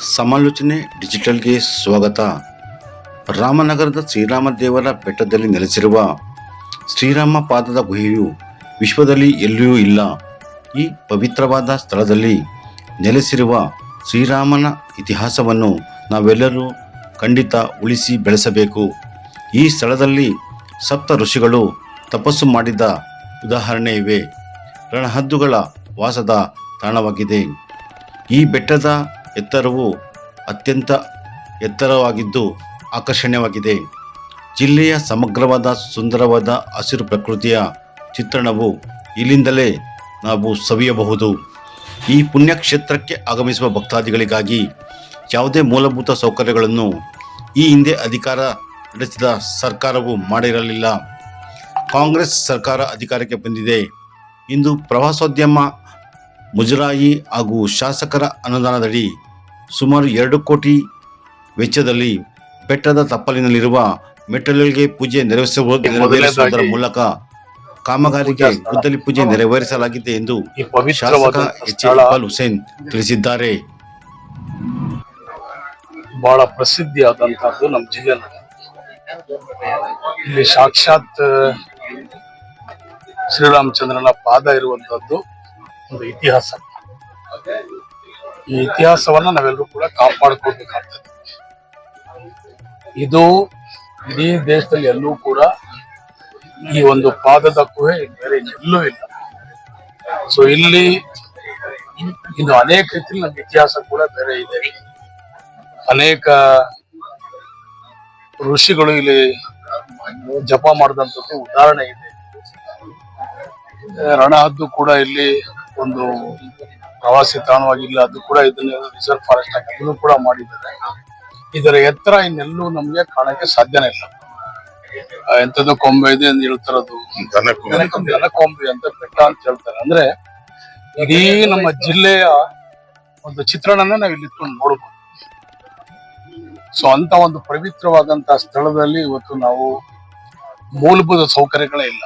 ಸಮಾಲೋಚನೆ ಡಿಜಿಟಲ್ಗೆ ಸ್ವಾಗತ. ರಾಮನಗರದ ಶ್ರೀರಾಮ ದೇವರ ಬೆಟ್ಟದಲ್ಲಿ ನೆಲೆಸಿರುವ ಶ್ರೀರಾಮ ಪಾದದ ಗುಹೆಯು ವಿಶ್ವದಲ್ಲಿ ಎಲ್ಲಿಯೂ ಇಲ್ಲ. ಈ ಪವಿತ್ರವಾದ ಸ್ಥಳದಲ್ಲಿ ನೆಲೆಸಿರುವ ಶ್ರೀರಾಮನ ಇತಿಹಾಸವನ್ನು ನಾವೆಲ್ಲರೂ ಖಂಡಿತ ಉಳಿಸಿ ಬೆಳೆಸಬೇಕು. ಈ ಸ್ಥಳದಲ್ಲಿ ಸಪ್ತ ಋಷಿಗಳು ತಪಸ್ಸು ಮಾಡಿದ ಉದಾಹರಣೆ ಇವೆ. ರಣಹದ್ದುಗಳ ವಾಸದ ತಾಣವಾಗಿದೆ. ಈ ಬೆಟ್ಟದ ಎತ್ತರವು ಅತ್ಯಂತ ಎತ್ತರವಾಗಿದ್ದು ಆಕರ್ಷಣೀಯವಾಗಿದೆ. ಜಿಲ್ಲೆಯ ಸಮಗ್ರವಾದ, ಸುಂದರವಾದ ಹಸಿರು ಪ್ರಕೃತಿಯ ಚಿತ್ರಣವು ಇಲ್ಲಿಂದಲೇ ನಾವು ಸವಿಯಬಹುದು. ಈ ಪುಣ್ಯಕ್ಷೇತ್ರಕ್ಕೆ ಆಗಮಿಸುವ ಭಕ್ತಾದಿಗಳಿಗಾಗಿ ಯಾವುದೇ ಮೂಲಭೂತ ಸೌಕರ್ಯಗಳನ್ನು ಈ ಹಿಂದೆ ಅಧಿಕಾರ ನಡೆಸಿದ ಸರ್ಕಾರವು ಮಾಡಿರಲಿಲ್ಲ. ಕಾಂಗ್ರೆಸ್ ಸರ್ಕಾರ ಅಧಿಕಾರಕ್ಕೆ ಬಂದಿದೆ. ಇಂದು ಪ್ರವಾಸೋದ್ಯಮ ಮುಜರಾಯಿ ಹಾಗೂ ಶಾಸಕರ ಅನುದಾನದಡಿ ಸುಮಾರು ಎರಡು ಕೋಟಿ ವೆಚ್ಚದಲ್ಲಿ ಬೆಟ್ಟದ ತಪ್ಪಲಿನಲ್ಲಿರುವ ಮೆಟ್ಟಲಿಗೆ ಪೂಜೆ ನೆರವೇರಿಸುವ ನೆರವೇರಿಸುವುದರ ಮೂಲಕ ಕಾಮಗಾರಿಗೆ ಗುದ್ದಲಿ ಪೂಜೆ ನೆರವೇರಿಸಲಾಗಿದೆ ಎಂದು ಶಾಸಕ ಎಚ್ ಇಕ್ಬಾಲ್ ಹುಸೇನ್ ತಿಳಿಸಿದ್ದಾರೆ. ಬಹಳ ಪ್ರಸಿದ್ಧಿಯಾದಂತಹದ್ದು ನಮ್ಮ ಜಿಲ್ಲೆಯಲ್ಲಿ ಇಲ್ಲಿ ಸಾಕ್ಷಾತ್ ಶ್ರೀರಾಮಚಂದ್ರನ ಪಾದ ಇರುವಂತಹದ್ದು ಒಂದು ಇತಿಹಾಸ. ಈ ಇತಿಹಾಸವನ್ನ ನಾವೆಲ್ಲರೂ ಕೂಡ ಕಾಪಾಡ್ಕೊಳ್ಬೇಕಾಗ್ತದೆ. ಇದು ಇಡೀ ದೇಶದಲ್ಲಿ ಎಲ್ಲೂ ಕೂಡ ಈ ಒಂದು ಪಾದದ ಕುಹೆ ಬೇರೆ ಎಲ್ಲೂ ಇಲ್ಲ. ಸೊ ಇಲ್ಲಿ ಇನ್ನು ಅನೇಕ ರೀತಿಯಲ್ಲಿ ನಮ್ಮ ಇತಿಹಾಸ ಕೂಡ ಬೇರೆ ಇದೆ. ಅನೇಕ ಋಷಿಗಳು ಇಲ್ಲಿ ಜಪ ಮಾಡಿದಂಥದ್ದು ಉದಾಹರಣೆ ಇದೆ. ರಣಹದ್ದು ಕೂಡ ಇಲ್ಲಿ ಒಂದು ಪ್ರವಾಸಿ ತಾಣವಾಗಿಲ್ಲ ಅದು ಕೂಡ ಇದನ್ನ ರಿಸರ್ವ್ ಫಾರೆಸ್ಟ್ ಆಗಿ ಅದನ್ನು ಕೂಡ ಮಾಡಿದ್ದಾರೆ. ಇದರ ಎತ್ತರ ಇನ್ನೆಲ್ಲೂ ನಮ್ಗೆ ಕಾಣಕ್ಕೆ ಸಾಧ್ಯನೇ ಇಲ್ಲ. ಎಂಥದ್ದು ಕೊಂಬೆ ಇದೆ ಅಂತ ಹೇಳ್ತಾರದು. ಕೊಂಬೆ ಅಂತ ಬೆಟ್ಟ ಅಂತ ಹೇಳ್ತಾರೆ. ಅಂದ್ರೆ ಇಡೀ ನಮ್ಮ ಜಿಲ್ಲೆಯ ಒಂದು ಚಿತ್ರಣನ ನಾವು ಇಲ್ಲಿ ಇಟ್ಕೊಂಡು ನೋಡಬಹುದು ಸೊ ಅಂತ ಒಂದು ಪವಿತ್ರವಾದಂತಹ ಸ್ಥಳದಲ್ಲಿ ಇವತ್ತು ನಾವು ಮೂಲಭೂತ ಸೌಕರ್ಯಗಳೇ ಇಲ್ಲ.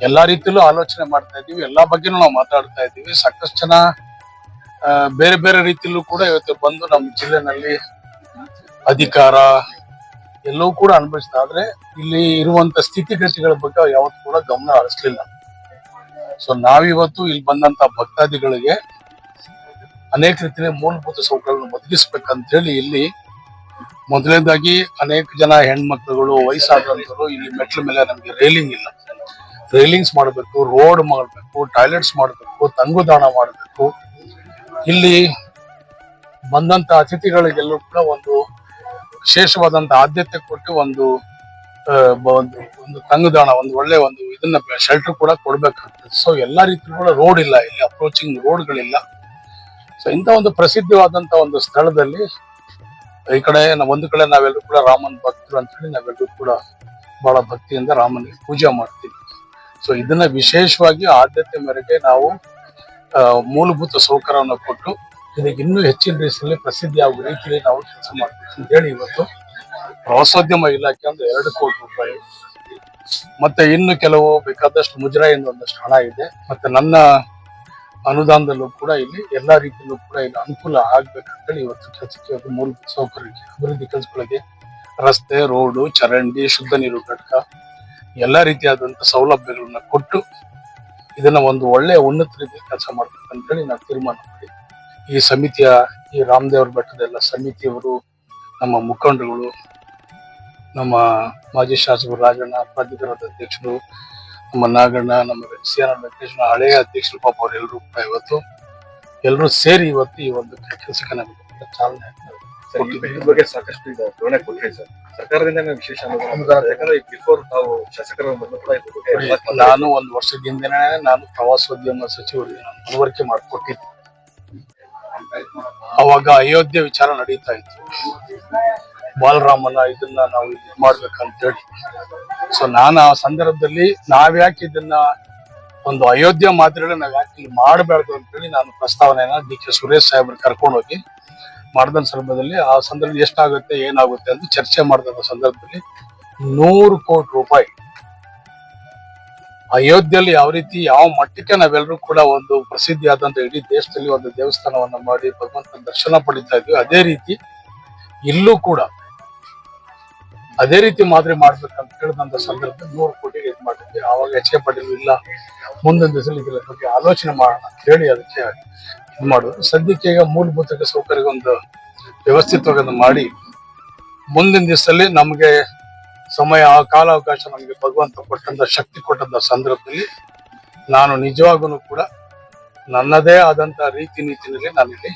ಎಲ್ಲಾ ರೀತಿಯಲ್ಲೂ ಆಲೋಚನೆ ಮಾಡ್ತಾ ಇದ್ದೀವಿ. ಎಲ್ಲಾ ಬಗ್ಗೆನೂ ನಾವು ಮಾತಾಡ್ತಾ ಇದ್ದೀವಿ. ಸಾಕಷ್ಟು ಜನ ಬೇರೆ ಬೇರೆ ರೀತಿಯಲ್ಲೂ ಕೂಡ ಇವತ್ತು ಬಂದು ನಮ್ಮ ಜಿಲ್ಲೆನಲ್ಲಿ ಅಧಿಕಾರ ಎಲ್ಲವೂ ಕೂಡ ಅನುಭವಿಸ್ತಾ ಆದ್ರೆ ಇಲ್ಲಿ ಇರುವಂತ ಸ್ಥಿತಿಗತಿಗಳ ಬಗ್ಗೆ ಯಾವತ್ತೂ ಕೂಡ ಗಮನ ಹರಿಸ್ಲಿಲ್ಲ. ಸೊ ನಾವಿವತ್ತು ಇಲ್ಲಿ ಬಂದಂತ ಭಕ್ತಾದಿಗಳಿಗೆ ಅನೇಕ ರೀತಿಯ ಮೂಲಭೂತ ಸೌಕರ್ಯಗಳನ್ನು ಒದಗಿಸ್ಬೇಕಂತ ಹೇಳಿ ಇಲ್ಲಿ ಮೊದಲನೇದಾಗಿ ಅನೇಕ ಜನ ಹೆಣ್ಮಕ್ಳುಗಳು ವಯಸ್ಸಾದಂತರು ಇಲ್ಲಿ ಮೆಟ್ಲ ಮೇಲೆ ನಮಗೆ ರೈಲಿಂಗ್ ಇಲ್ಲ. ರೈಲಿಂಗ್ಸ್ ಮಾಡಬೇಕು ರೋಡ್ ಮಾಡಬೇಕು ಟಾಯ್ಲೆಟ್ಸ್ ಮಾಡಬೇಕು, ತಂಗುದಾಣ ಮಾಡಬೇಕು. ಇಲ್ಲಿ ಬಂದಂತ ಅತಿಥಿಗಳಿಗೆಲ್ಲೂ ಕೂಡ ಒಂದು ವಿಶೇಷವಾದಂತ ಆದ್ಯತೆ ಕೊಟ್ಟು ಒಂದು ಒಂದು ಒಂದು ತಂಗುದಾಣ, ಒಂದು ಒಳ್ಳೆ ಒಂದು ಇದನ್ನ ಶೆಲ್ಟರ್ ಕೂಡ ಕೊಡ್ಬೇಕಾಗ್ತದೆ. ಸೊ ಎಲ್ಲಾ ರೀತಿ ಕೂಡ ರೋಡ್ ಇಲ್ಲ, ಇಲ್ಲಿ ಅಪ್ರೋಚಿಂಗ್ ರೋಡ್ಗಳಿಲ್ಲ ಸೊ ಇಂಥ ಒಂದು ಪ್ರಸಿದ್ಧವಾದಂತ ಒಂದು ಸ್ಥಳದಲ್ಲಿ ಈ ಕಡೆ ಒಂದು ಕಡೆ ನಾವೆಲ್ಲರೂ ಕೂಡ ರಾಮನ್ ಭಕ್ತರು ಅಂತ ಹೇಳಿ ನಾವೆಲ್ಲರೂ ಕೂಡ ಬಹಳ ಭಕ್ತಿಯಿಂದ ರಾಮನಿಗೆ ಪೂಜೆ ಮಾಡ್ತೀವಿ. ಸೊ ಇದನ್ನ ವಿಶೇಷವಾಗಿ ಆದ್ಯತೆ ಮೇರೆಗೆ ನಾವು ಮೂಲಭೂತ ಸೌಕರ್ಯವನ್ನು ಕೊಟ್ಟು, ಇದಕ್ಕೆ ಇನ್ನೂ ಹೆಚ್ಚಿನ ರೀತಿಯಲ್ಲಿ ಪ್ರಸಿದ್ಧಿ ಆಗುವ ರೀತಿಯಲ್ಲಿ ನಾವು ಕೆಲಸ ಮಾಡ್ತೀವಿ ಅಂತ ಹೇಳಿ ಇವತ್ತು. ಪ್ರವಾಸೋದ್ಯಮ ಇಲಾಖೆ ಒಂದು ಎರಡು ಕೋಟಿ ರೂಪಾಯಿ. ಮತ್ತೆ ಇನ್ನು ಕೆಲವು ಬೇಕಾದಷ್ಟು ಮುಜರಾಯಿಂದ ಒಂದಷ್ಟು ಹಣ ಇದೆ. ಮತ್ತೆ ನನ್ನ ಅನುದಾನದಲ್ಲೂ ಕೂಡ ಇಲ್ಲಿ ಎಲ್ಲಾ ರೀತಿಯಲ್ಲೂ ಕೂಡ ಇಲ್ಲಿ ಅನುಕೂಲ ಆಗ್ಬೇಕಂತೇಳಿ ಇವತ್ತು ಕೆಲಸಕ್ಕೆ ಮೂಲಭೂತ ಸೌಕರ್ಯಕ್ಕೆ ಅಭಿವೃದ್ಧಿ ಕೆಲಸಗಳಿಗೆ ರಸ್ತೆ, ರೋಡು, ಚರಂಡಿ, ಶುದ್ಧ ನೀರು ಘಟಕ ಎಲ್ಲಾ ರೀತಿಯಾದಂತ ಸೌಲಭ್ಯಗಳನ್ನ ಕೊಟ್ಟು ಇದನ್ನ ಒಂದು ಒಳ್ಳೆಯ ಉನ್ನತ ರೀತಿಯ ಕೆಲಸ ಮಾಡ್ಬೇಕಂತೇಳಿ ನಾವು ತೀರ್ಮಾನ ಮಾಡಿ ಈ ಸಮಿತಿಯ ಈ ರಾಮದೇವರ ಬೆಟ್ಟದ ಎಲ್ಲ ಸಮಿತಿಯವರು ನಮ್ಮ ಮುಖಂಡರುಗಳು ನಮ್ಮ ಮಾಜಿ ಶಾಸಕರು ರಾಜಣ್ಣ ಪ್ರಾಧಿಕಾರದ ಅಧ್ಯಕ್ಷರು ನಮ್ಮ ನಾಗಣ್ಣ ನಮ್ಮ ಸಿ ಆರ್ ಹಳೆಯ ಅಧ್ಯಕ್ಷರು ಪಾಪ ಅವರೆಲ್ಲರೂ ಕೂಡ ಇವತ್ತು ಎಲ್ಲರೂ ಸೇರಿ ಇವತ್ತು ಈ ಒಂದು ಕೆಲಸಕ್ಕೆ ನಮಗೆ ಚಾಲನೆ ಸರ್, ಬಗ್ಗೆ ಸಾಕಷ್ಟು ಈಗ ಗಮನ ಕೊಟ್ರಿ ಸರ್. ಸರ್ಕಾರದಿಂದ ವಿಶೇಷ ಅನುದಾನ ಯಾಕಂದ್ರೆ ಬಿಫೋರ್ ತಾವು ಶಾಸಕರ ಮೊದಲು ಕೂಡ ಇದ್ರ ಬಗ್ಗೆ ನಾನು ಒಂದು ವರ್ಷದಿಂದ ನಾನು ಪ್ರವಾಸೋದ್ಯಮ ಸಚಿವರಿಗೆ ಮನವರಿಕೆ ಮಾಡಿಕೊಟ್ಟಿದ್ದೆ. ಅವಾಗ ಅಯೋಧ್ಯೆ ವಿಚಾರ ನಡೀತಾ ಇತ್ತು. ಬಾಲರಾಮನ ಇದನ್ನ ನಾವು ಇದು ಮಾಡ್ಬೇಕಂತೇಳಿ. ಸೊ ನಾನು ಆ ಸಂದರ್ಭದಲ್ಲಿ ನಾವ್ಯಾಕೆ ಇದನ್ನ ಒಂದು ಅಯೋಧ್ಯೆ ಮಾದರಿಯಲ್ಲಿ ನಾವ್ ಯಾಕೆ ಇಲ್ಲಿ ಮಾಡಬಾರ್ದು ಅಂತೇಳಿ ನಾನು ಪ್ರಸ್ತಾವನೆಯನ್ನ ಡಿ ಕೆ ಸುರೇಶ್ ಸಾಹೇಬ್ರ ಕರ್ಕೊಂಡು ಹೋಗಿ ಮಾಡಿದ ಸಂದರ್ಭದಲ್ಲಿ ಆ ಸಂದರ್ಭದಲ್ಲಿ ಎಷ್ಟಾಗುತ್ತೆ, ಏನಾಗುತ್ತೆ ಅಂತ ಚರ್ಚೆ ಮಾಡಿದ ಸಂದರ್ಭದಲ್ಲಿ ನೂರು ಕೋಟಿ ರೂಪಾಯಿ. ಅಯೋಧ್ಯೆಯಲ್ಲಿ ಯಾವ ರೀತಿ, ಯಾವ ಮಟ್ಟಕ್ಕೆ ನಾವೆಲ್ಲರೂ ಕೂಡ ಒಂದು ಪ್ರಸಿದ್ಧಿಯಾದಂತ ಇಡೀ ದೇಶದಲ್ಲಿ ಒಂದು ದೇವಸ್ಥಾನವನ್ನ ಮಾಡಿ, ಭಗವಂತನ ದರ್ಶನ ಪಡಿತಾ ಇದ್ವಿ. ಅದೇ ರೀತಿ ಇಲ್ಲೂ ಕೂಡ ಅದೇ ರೀತಿ ಮಾದರಿ ಮಾಡ್ಬೇಕಂತ ಹೇಳಿದಂತ ಸಂದರ್ಭದಲ್ಲಿ ನೂರು ಕೋಟಿ ಇದು ಮಾಡಿದ್ವಿ. ಆವಾಗ ಎಚ್ ಪಡೆಯಲು ಇಲ್ಲ. ಮುಂದಿನ ದಿವಸದಲ್ಲಿ ಇದರ ಬಗ್ಗೆ ಆಲೋಚನೆ ಮಾಡೋಣ ಅಂತ ಹೇಳಿ ಅದಕ್ಕೆ ಮಾಡೋದು. ಸದ್ಯಕ್ಕೆ ಈಗ ಮೂಲಭೂತ ಸೌಕರ್ಯ ಒಂದು ವ್ಯವಸ್ಥಿತವಾಗಿ ಮಾಡಿ ಮುಂದಿನ ದಿವಸದಲ್ಲಿ ನಮಗೆ ಸಮಯ ಕಾಲಾವಕಾಶ ನಮಗೆ ಭಗವಂತ ಕೊಟ್ಟಂತ ಶಕ್ತಿ ಕೊಟ್ಟಂತ ಸಂದರ್ಭದಲ್ಲಿ ನಾನು ನಿಜವಾಗೂ ಕೂಡ ನನ್ನದೇ ಆದಂತ ರೀತಿ ನೀತಿನಲ್ಲಿ ನಾನಿಲ್ಲಿ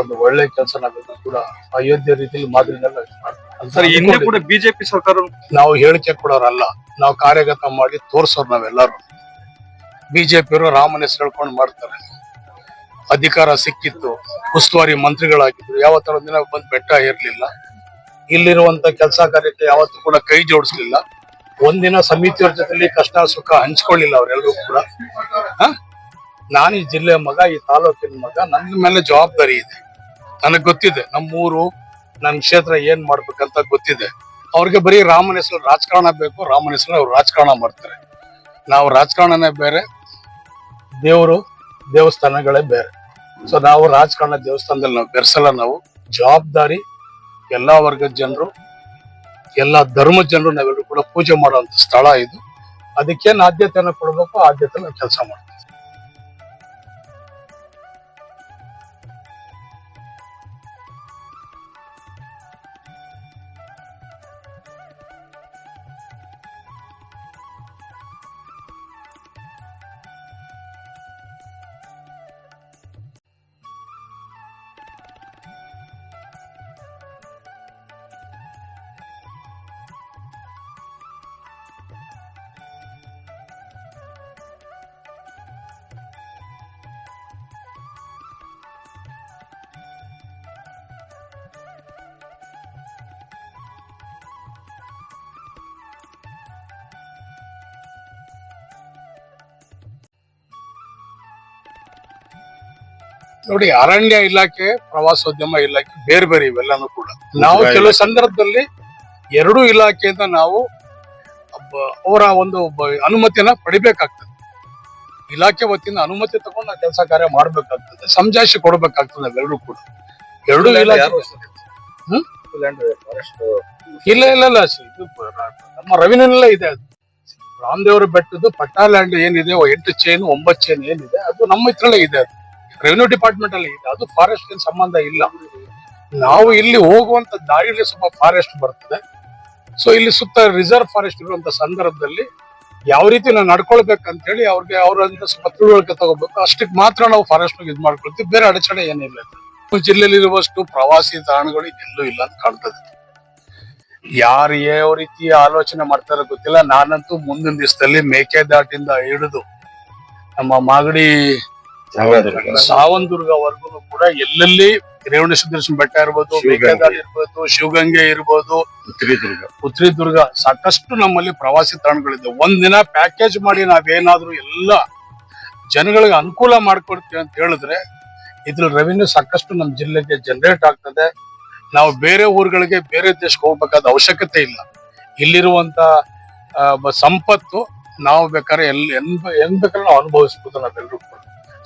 ಒಂದು ಒಳ್ಳೆ ಕೆಲಸ ನಾವೆಲ್ಲ ಕೂಡ ಅಯೋಧ್ಯ ರೀತಿಯಲ್ಲಿ ಮಾದರಿ ಕೂಡ ಬಿಜೆಪಿ ಸರ್ಕಾರ ನಾವು ಹೇಳಿಕೆ ಕೊಡೋರಲ್ಲ ನಾವು ಕಾರ್ಯಗತ ಮಾಡಿ ತೋರ್ಸೋರು ನಾವೆಲ್ಲರೂ. ಬಿಜೆಪಿಯವರು ರಾಮನ ಹೆಸರು ಹೇಳ್ಕೊಂಡು ಮಾಡ್ತಾರೆ. ಅಧಿಕಾರ ಸಿಕ್ಕಿತ್ತು, ಉಸ್ತುವಾರಿ ಮಂತ್ರಿಗಳಾಗಿದ್ರು. ತರ ದಿನ ಬಂದು ಬೆಟ್ಟ ಇರಲಿಲ್ಲ ಇಲ್ಲಿರುವಂತ ಕೆಲಸ ಕಾರ್ಯಕ್ಕೆ ಯಾವತ್ತೂ ಕೂಡ ಕೈ ಜೋಡಿಸ್ಲಿಲ್ಲ. ಒಂದಿನ ಸಮಿತಿಯವ್ರ ಜೊತೆಲಿ ಕಷ್ಟ ಸುಖ ಹಂಚ್ಕೊಳ್ಳಿಲ್ಲ ಅವರೆಲ್ಲರೂ ಕೂಡ. ಹ? ನಾನು ಈ ಜಿಲ್ಲೆಯ ಮಗ, ಈ ತಾಲೂಕಿನ ಮಗ ನನ್ನ ಮೇಲೆ ಜವಾಬ್ದಾರಿ ಇದೆ. ನನಗೆ ಗೊತ್ತಿದೆ, ನಮ್ಮೂರು ನನ್ನ ಕ್ಷೇತ್ರ ಏನ್ ಮಾಡ್ಬೇಕಂತ ಗೊತ್ತಿದೆ. ಅವ್ರಿಗೆ ಬರೀ ರಾಮನ ಹೆಸರು ರಾಜಕಾರಣ ಬೇಕು, ರಾಮನ ಹೆಸರು ಅವ್ರು ರಾಜಕಾರಣ ಮಾಡ್ತಾರೆ. ನಾವು ರಾಜಕಾರಣನೇ ಬೇರೆ, ದೇವರು ದೇವಸ್ಥಾನಗಳೇ ಬೇರೆ. ಸೊ ನಾವು ರಾಜಕಾರಣ ದೇವಸ್ಥಾನದಲ್ಲಿ ನಾವು ಬೆರೆಸಲ್ಲ ನಾವು. ಜವಾಬ್ದಾರಿ ಎಲ್ಲಾ ವರ್ಗದ ಜನರು, ಎಲ್ಲಾ ಧರ್ಮದ ಜನರು ನಾವೆಲ್ಲರೂ ಕೂಡ ಪೂಜೆ ಮಾಡುವಂತ ಸ್ಥಳ ಇದು. ಅದಕ್ಕೇನು ಆದ್ಯತೆಯನ್ನು ಕೊಡಬೇಕು ಆದ್ಯತೆ ಕೆಲಸ ಮಾಡ್ತೀವಿ. ನೋಡಿ ಅರಣ್ಯ ಇಲಾಖೆ ಪ್ರವಾಸೋದ್ಯಮ ಇಲಾಖೆ ಬೇರೆ ಬೇರೆ ಇವೆಲ್ಲಾನು ಕೂಡ. ನಾವು ಕೆಲವು ಸಂದರ್ಭದಲ್ಲಿ ಎರಡೂ ಇಲಾಖೆಯಿಂದ ನಾವು ಅವರ ಒಂದು ಅನುಮತಿಯನ್ನ ಪಡಿಬೇಕಾಗ್ತದೆ. ಇಲಾಖೆ ವತಿಯಿಂದ ಅನುಮತಿ ತಗೊಂಡು ನಾವು ಕೆಲಸ ಕಾರ್ಯ ಮಾಡ್ಬೇಕಾಗ್ತದೆ. ಸಂಜಾಶಿ ಕೊಡ್ಬೇಕಾಗ್ತದೆ ನಾವೆಲ್ಲರೂ ಕೂಡ. ಎರಡೂ ಇಲಾಖೆ? ಇಲ್ಲ ಇಲ್ಲ ಇಲ್ಲ ನಮ್ಮ ರವಿನಲ್ಲ ಇದೆ ಅದು. ರಾಮದೇವರ ಬೆಟ್ಟದ್ದು ಪಟ್ಟಾ ಲ್ಯಾಂಡ್ ಏನಿದೆ ಎಂಟು ಚೈನ್ ಒಂಬತ್ತು ಚೈನ್ ಏನಿದೆ ಅದು ನಮ್ಮ ಇತ್ರಲ್ಲೇ ಇದೆ ಅದು. ರೆವಿನ್ಯೂ ಡಿಪಾರ್ಟ್ಮೆಂಟ್ ಅಲ್ಲಿ ಅದು ಫಾರೆಸ್ಟ್ ಸಂಬಂಧ ಇಲ್ಲ. ನಾವು ಇಲ್ಲಿ ಹೋಗುವಂತ ದಾರಿಯಲ್ಲಿ ಸ್ವಲ್ಪ ಫಾರೆಸ್ಟ್ ಬರ್ತದೆ. ಸೊ ಇಲ್ಲಿ ಸುತ್ತ ರಿಸರ್ವ್ ಫಾರೆಸ್ಟ್ ಇರುವಂತ ಸಂದರ್ಭದಲ್ಲಿ ಯಾವ ರೀತಿ ನಾವು ನಡ್ಕೊಳ್ಬೇಕಂತ ಹೇಳಿ ಅವ್ರಿಗೆ ಅವ್ರಂತ ಸ್ವಲ್ಪ ತಿಳುವಳಿಕೆ ತಗೋಬೇಕು. ಅಷ್ಟಕ್ಕೆ ಮಾತ್ರ ನಾವು ಫಾರೆಸ್ಟ್ ಇದು ಮಾಡ್ಕೊಳ್ತೀವಿ. ಬೇರೆ ಅಡಚಣೆ ಏನಿಲ್ಲ ಜಿಲ್ಲೆಯಲ್ಲಿ ಇರುವಷ್ಟು ಪ್ರವಾಸಿ ತಾಣಗಳು ಎಲ್ಲೂ ಇಲ್ಲ ಅಂತ ಕಾಣ್ತದೆ. ಯಾರು ಯಾವ ರೀತಿ ಆಲೋಚನೆ ಮಾಡ್ತಾರೋ ಗೊತ್ತಿಲ್ಲ. ನಾನಂತೂ ಮುಂದಿನ ದಿವಸದಲ್ಲಿ ಮೇಕೆದಾಟಿಂದ ಹಿಡಿದು ನಮ್ಮ ಮಾಗಡಿ ಸಾವಂದುರ್ಗವರೆಗೂ ಕೂಡ ಎಲ್ಲೆಲ್ಲಿ ರೇವಣೇಶ್ವರ ಬೆಟ್ಟ ಇರ್ಬೋದು ಇರ್ಬೋದು ಶಿವಗಂಗೆ ಇರ್ಬೋದು ಚಿತ್ರದುರ್ಗ ಉತ್ರಿದುರ್ಗ ಸಾಕಷ್ಟು ನಮ್ಮಲ್ಲಿ ಪ್ರವಾಸಿ ತಾಣಗಳಿದೆ. ದಿನ ಪ್ಯಾಕೇಜ್ ಮಾಡಿ ನಾವೇನಾದ್ರೂ ಎಲ್ಲ ಜನಗಳಿಗೆ ಅನುಕೂಲ ಮಾಡ್ಕೊಡ್ತೀವಿ ಅಂತ ಹೇಳಿದ್ರೆ ಇದ್ರ ರೆವಿನ್ಯೂ ಸಾಕಷ್ಟು ನಮ್ಮ ಜಿಲ್ಲೆಗೆ ಜನರೇಟ್ ಆಗ್ತದೆ. ನಾವು ಬೇರೆ ಊರುಗಳಿಗೆ ಬೇರೆ ದೇಶಕ್ಕೆ ಹೋಗ್ಬೇಕಾದ ಅವಶ್ಯಕತೆ ಇಲ್ಲ. ಇಲ್ಲಿರುವಂತ ಸಂಪತ್ತು ನಾವು ಬೇಕಾದ್ರೆ ಎಲ್ ಎನ್ ಎನ್ ಬೇಕಾದ್ರೆ ನಾವು ಅನುಭವಿಸ್ಬೋದು ನಾವೆಲ್ಲರೂ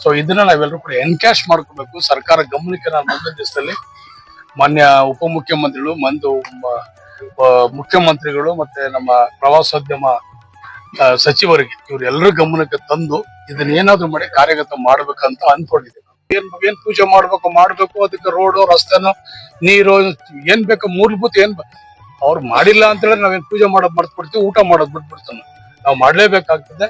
ಸೊ ಇದನ್ನ ನಾವೆಲ್ಲರೂ ಕೂಡ ಎನ್ಕ್ಯಾಶ್ ಮಾಡ್ಕೋಬೇಕು. ಸರ್ಕಾರ ಗಮನಕ್ಕೆ ನಾನು ಮುಂದಿನ ದಿವಸದಲ್ಲಿ ಮಾನ್ಯ ಉಪಮುಖ್ಯಮಂತ್ರಿಗಳು, ಮಂದು ಮುಖ್ಯಮಂತ್ರಿಗಳು ಮತ್ತೆ ನಮ್ಮ ಪ್ರವಾಸೋದ್ಯಮ ಸಚಿವರಿಗೆ ಇವರೆಲ್ಲರ ಗಮನಕ್ಕೆ ತಂದು ಇದನ್ನ ಏನಾದ್ರು ಮಾಡಿ ಕಾರ್ಯಗತ ಮಾಡ್ಬೇಕಂತ ಅನ್ಕೊಂಡಿದ್ದೀವಿ ಏನ್ ಏನ್ ಪೂಜೆ ಮಾಡ್ಬೇಕು ಮಾಡ್ಬೇಕು, ಅದಕ್ಕೆ ರೋಡು, ರಸ್ತೆನೋ, ನೀರು, ಏನ್ ಬೇಕು, ಮೂಲಭೂತ ಏನ್ ಅವ್ರು ಮಾಡಿಲ್ಲ ಅಂತ ಹೇಳಿದ್ರೆ ನಾವೇನ್ ಪೂಜೆ ಮಾಡೋದ್ ಮರ್ತ್ಬಿಡ್ತೀವಿ, ಊಟ ಮಾಡೋದ್ ಬಿಟ್ಬಿಡ್ತಾನೆ ನಾವು ಮಾಡ್ಲೇಬೇಕಾಗ್ತದೆ.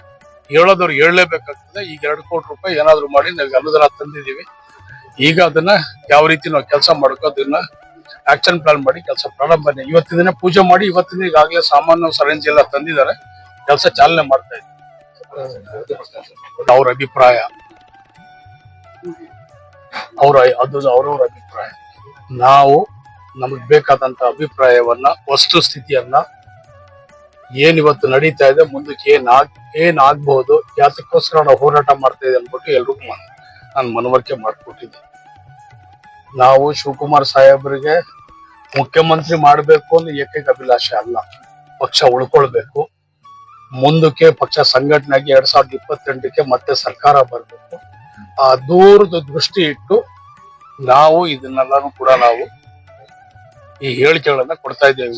ಹೇಳೋದವ್ರು ಹೇಳಲೇಬೇಕಾಗ್ತದೆ. ಈಗ ಎರಡು ಕೋಟಿ ರೂಪಾಯಿ ಏನಾದ್ರು ಮಾಡಿ ನಾವು ಅನುದಾನ ತಂದಿದ್ದೀವಿ. ಈಗ ಅದನ್ನ ಯಾವ ರೀತಿ ನಾವು ಕೆಲಸ ಮಾಡ್ಕೋದನ್ನ ಆಕ್ಷನ್ ಪ್ಲಾನ್ ಮಾಡಿ ಕೆಲಸ ಪ್ರಾರಂಭ ಇವತ್ತಿನ ದಿನ ಪೂಜೆ ಮಾಡಿ ಇವತ್ತಿನ ಈಗಾಗಲೇ ಸಾಮಾನು ಸರಂಜಿ ಎಲ್ಲ ತಂದಿದ್ದಾರೆ. ಕೆಲಸ ಚಾಲನೆ ಮಾಡ್ತಾ ಇದ್ದೀವಿ. ಅವ್ರ ಅಭಿಪ್ರಾಯ. ಅವ್ರ ಅದು ಅವ್ರವ್ರ ಅಭಿಪ್ರಾಯ. ನಾವು ನಮಗ್ ಬೇಕಾದಂತ ಅಭಿಪ್ರಾಯವನ್ನ, ವಸ್ತು ಸ್ಥಿತಿಯನ್ನ ಏನ್ ಇವತ್ತು ನಡೀತಾ ಇದೆ, ಮುಂದಕ್ಕೆ ಏನ್ ಆಗ್, ಏನ್ ಆಗ್ಬಹುದು ಯಾತಕ್ಕೋಸ್ಕರ ನಾವು ಹೋರಾಟ ಮಾಡ್ತಾ ಇದೆ ಅನ್ಬಿಟ್ಟು ಎಲ್ರಿಗೂ ನಾನು ಮನವರಿಕೆ ಮಾಡ್ಕೊಟ್ಟಿದ್ದೆ ನಾವು ಶಿವಕುಮಾರ್ ಸಾಹೇಬರಿಗೆ ಮುಖ್ಯಮಂತ್ರಿ ಮಾಡ್ಬೇಕು ಅನ್ನೋ ಏಕೈಕ ಅಭಿಲಾಷೆ ಅಲ್ಲ. ಪಕ್ಷ ಉಳ್ಕೊಳ್ಬೇಕು. ಮುಂದಕ್ಕೆ ಪಕ್ಷ ಸಂಘಟನೆ ಆಗಿ ಎರಡ್ ಸಾವಿರದ ಇಪ್ಪತ್ತೆಂಟಕ್ಕೆ ಮತ್ತೆ ಸರ್ಕಾರ ಬರಬೇಕು. ಆ ದೂರದ ದೃಷ್ಟಿ ಇಟ್ಟು ನಾವು ಇದನ್ನೆಲ್ಲಾನು ಕೂಡ ನಾವು ಈ ಹೇಳಿಕೆಗಳನ್ನ ಕೊಡ್ತಾ ಇದ್ದೇವೆ.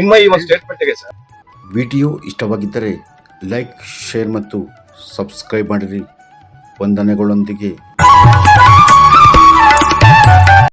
ನಿಮ್ಮ ಈ ಒಂದು ಸ್ಟೇಟ್ಮೆಂಟ್ಗೆ ಸರ್ ವಿಡಿಯೋ ಇಷ್ಟವಾಗಿದ್ದರೆ ಲೈಕ್ ಶೇರ್ ಮತ್ತು ಸಬ್ಸ್ಕ್ರೈಬ್ ಮಾಡಿರಿ. ವಂದನೆಗಳೊಂದಿಗೆ.